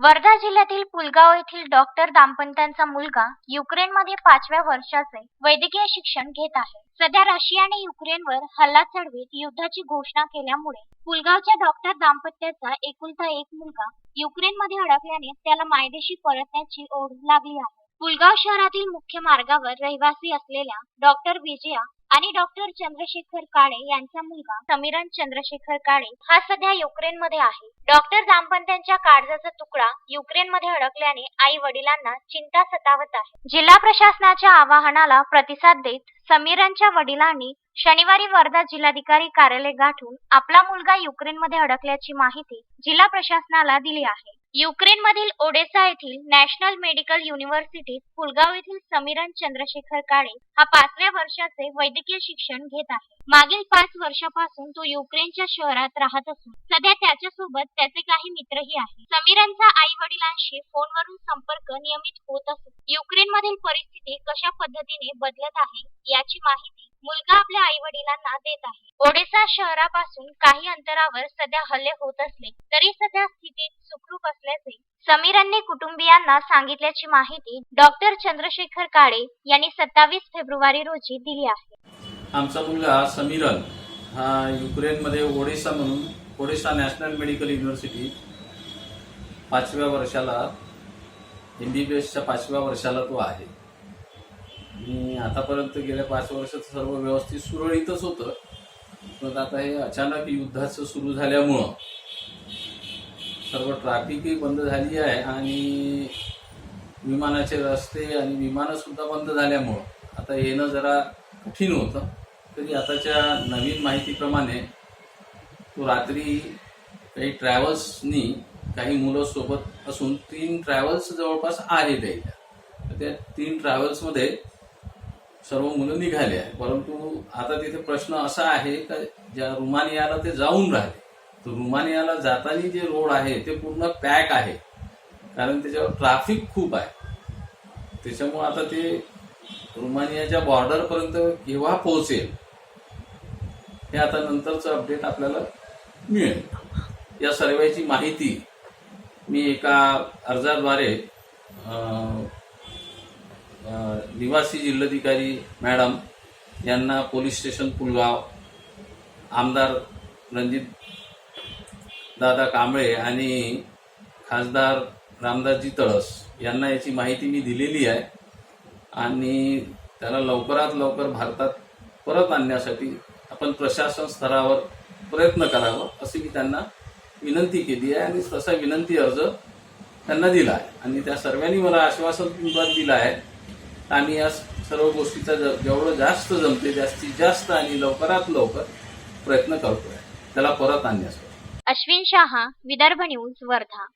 वर्धा जिल्ह्यातील पुलगाव येथील डॉक्टर दाम्पत्यांचा मुलगा युक्रेनमध्ये पाचव्या वर्षाचे वैद्यकीय शिक्षण घेत आहे. सध्या रशियाने युक्रेनवर हल्ला चढवीत युद्धाची घोषणा केल्यामुळे पुलगावच्या डॉक्टर दाम्पत्याचा एकुलता एक मुलगा युक्रेनमध्ये अडकल्याने त्याला मायदेशी परतण्याची ओढ लागली आहे. पुलगाव शहरातील मुख्य मार्गावर रहिवासी असलेल्या डॉक्टर विजया आणि डॉक्टर चंद्रशेखर काळे यांचा मुलगा समीरन चंद्रशेखर काळे हा सध्या युक्रेनमध्ये आहे. डॉक्टर दाम्पत्यांच्या काळजाचा तुकडा युक्रेनमध्ये अडकल्याने आई वडिलांना चिंता सतावत आहे. जिल्हा प्रशासनाच्या आवाहनाला प्रतिसाद देत समीरनच्या वडिलांनी शनिवारी वर्धा जिल्हाधिकारी कार्यालय गाठून आपला मुलगा युक्रेनमध्ये अडकल्याची माहिती जिल्हा प्रशासनाला दिली आहे. युक्रेनमधील ओडेसा येथील नॅशनल मेडिकल युनिव्हर्सिटीत पुलगाव येथील समीरन चंद्रशेखर काळे हा पाचव्या वर्षाचे वैद्यकीय शिक्षण घेत आहे. मागील पाच वर्षापासून तो युक्रेनच्या शहरात राहत असून सध्या त्याच्यासोबत त्याचे काही मित्रही आहेत. समीरनचा आई वडिलांशी फोनवरून संपर्क नियमित होत असून युक्रेनमधील परिस्थिती कशा पद्धतीने बदलत आहे याची माहिती मुलगा आपल्या देत आहे. ओडिसा शहरापासून काही अंतरावर सध्या हल्ले होत असले तरी सध्या स्थितीत सुखरूप असल्याचे समीरांनी कुटुंबियांना सांगितल्याची माहिती डॉक्टर चंद्रशेखर काळे यांनी सत्तावीस फेब्रुवारी रोजी दिली आहे. आमचा मुलगा समीरन हा युक्रेनमध्ये ओडिसा म्हणून ओडिसा नॅशनल मेडिकल युनिव्हर्सिटी पाचव्या वर्षाला एम बी बी एसच्या पाचव्या वर्षाला तो आहे. आणि आतापर्यंत गेल्या पाच वर्षात सर्व व्यवस्थित सुरळीतच होतं. पण आता हे अचानक युद्धाचं सुरू झाल्यामुळं सर्व ट्रॅफिकही बंद झाली आहे आणि विमानाचे रस्ते आणि विमानंसुद्धा बंद झाल्यामुळं आता येणं जरा कठीण होतं. तरी आताच्या नवीन माहितीप्रमाणे तो रात्री काही ट्रॅव्हल्सनी काही मुलं सोबत असून तीन ट्रॅव्हल्स जवळपास आहेत त्या तीन ट्रॅव्हल्समध्ये सर्व मुलं निघाले आहे परंतु आता तिथे प्रश्न असा आहे का ज्या रुमानियाला ते जाऊन राहिले. तर रुमानियाला जाताना जे रोड आहे ते पूर्ण पॅक आहे. कारण त्याच्यावर ट्रॅफिक खूप आहे. त्याच्यामुळे आता ते रुमानियाच्या बॉर्डरपर्यंत केव्हा पोहोचेल हे आता नंतरचं अपडेट आपल्याला मिळेल. या सर्वेची माहिती मी एका अर्जाद्वारे निवासी जिल्हाधिकारी मॅडम यांना पोलीस स्टेशन पुलगाव आमदार रणजित दादा कांबळे आणि खासदार रामदासजी तळस यांना याची माहिती मी दिलेली आहे आणि त्याला लवकरात लवकर भारतात परत आणण्यासाठी आपण प्रशासन स्तरावर प्रयत्न करावं अशी मी त्यांना विनंती केली आहे आणि तसा विनंती अर्ज त्यांना दिला आहे. आणि त्या सर्वांनी मला आश्वासन दिलं आहे तर आम्ही या सर्व गोष्टीचा जेवढं जास्त जमते जास्तीत जास्त आणि लवकरात लवकर प्रयत्न करतोय. त्याला परत आणण्यासाठी अश्विन शहा विदर्भ न्यूज वर्धा.